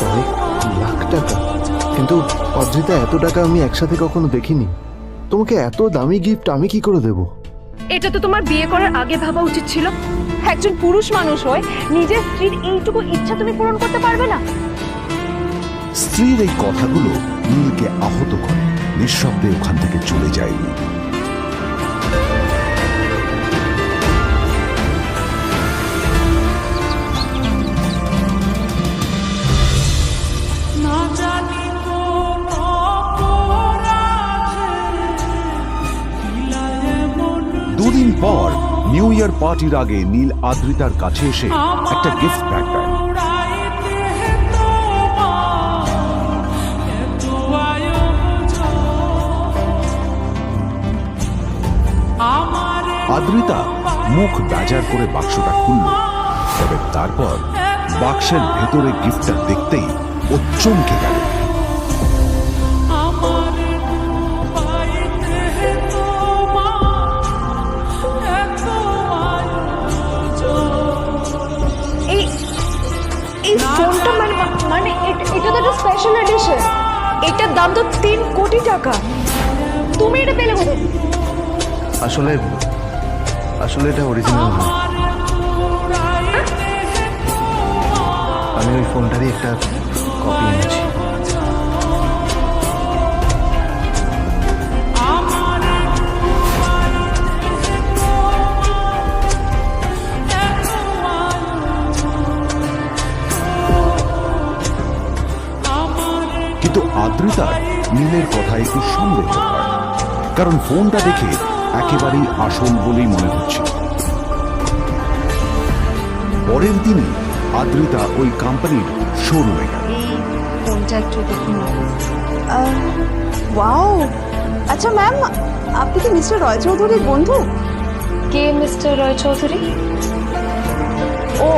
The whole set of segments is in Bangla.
কয়েক লাখ টাকা। কিন্তু অদ্রিতা এত টাকা আমি একসাথে কখনো দেখিনি। তোমাকে এত দামি গিফট আমি কি করে দেব? এটা তো তোমার বিয়ে করার আগে ভাবা উচিত ছিল। একজন পুরুষ মানুষ হয়ে নিজের স্ত্রীর এইটুকু ইচ্ছা তুমি পূরণ করতে পারবে না। স্ত্রীর এই কথাগুলো নীলকে আহত করে নিঃশব্দে ওখান থেকে চলে যায় নিউ ইয়ার পার্টির আগে নীল আদ্রিতার কাছে এসে একটা গিফট প্যাক দেয়। আদ্রিতা মুখ বাজার করে বাক্সটা খুলল। তবে তারপর বাক্সের ভেতরে গিফটটা দেখতেই ও চমকে গেল। মানে এটা- এটা তো একটা স্পেশাল এডিশন এটার দাম তো তিন কোটি টাকা। তুমি এটা পেলে কোথায়? আসলে আসলে এটা অরিজিনাল না। আমি ওই ফোনটারই একটা কপি এনেছি। কিন্তু আদ্রিতার নীলের কথা একটু সন্দেহ হয়। কারণ ফোনটা দেখে একেবারেই আসল বলেই মনে হচ্ছে। পরের দিনই আদ্রিতা ওই কোম্পানির শোরুমে গেল। ফোনটা একটু দেখুন। ওয়াও! আচ্ছা ম্যাম আপনি কি মিস্টার রয় চৌধুরীর বন্ধু? কে মিস্টার রয় চৌধুরী? ও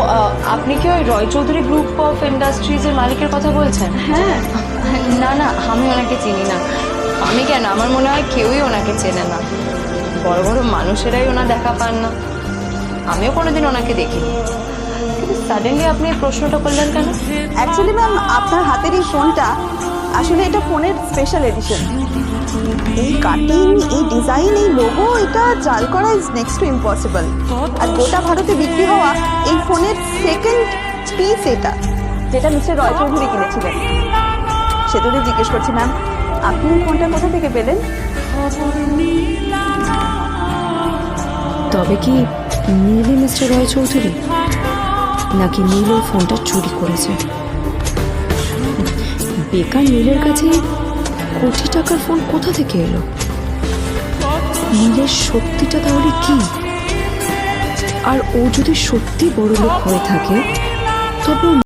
আপনি কি ওই রয় চৌধুরী গ্রুপ অফ ইন্ডাস্ট্রিজের মালিকের কথা বলছেন? হ্যাঁ। না না, আমি ওনাকে চিনি না। আমি কেন? আমার মনে হয় কেউই ওনাকে চেনে না। বড় বড় মানুষেরাই ওনা দেখা পান না। আমিও কোনোদিন ওনাকে দেখিনি। সাডেনলি আপনি প্রশ্নটা করলেন কেন? অ্যাকচুয়ালি ম্যাম আপনার হাতের এই ফোনটা আসলে এটা ফোনের স্পেশাল এডিশন এই কাটিং এই ডিজাইন এই লোগো এটা জাল করা ইজ নেক্সট টু ইম্পসিবল আর গোটা ভারতে বিক্রি হওয়া এই ফোনের সেকেন্ড পিস এটা, যেটা মিস্টার রয় চৌধুরী কিনেছিলেন। সেতুরে জিজ্ঞেস করছি, ম্যাম, আপনি ফোনটা কোথা থেকে পেলেন? তবে কি নীলই মিস্টার রয় চৌধুরী? নাকি নীল ওই ফোনটা চুরি করেছে? বেকার নীলের কাছে কোটি টাকার ফোন কোথা থেকে এলো? নীলের সত্যিটা তাহলে কি? আর ও যদি সত্যি বড় লোক হয়ে থাকে তবে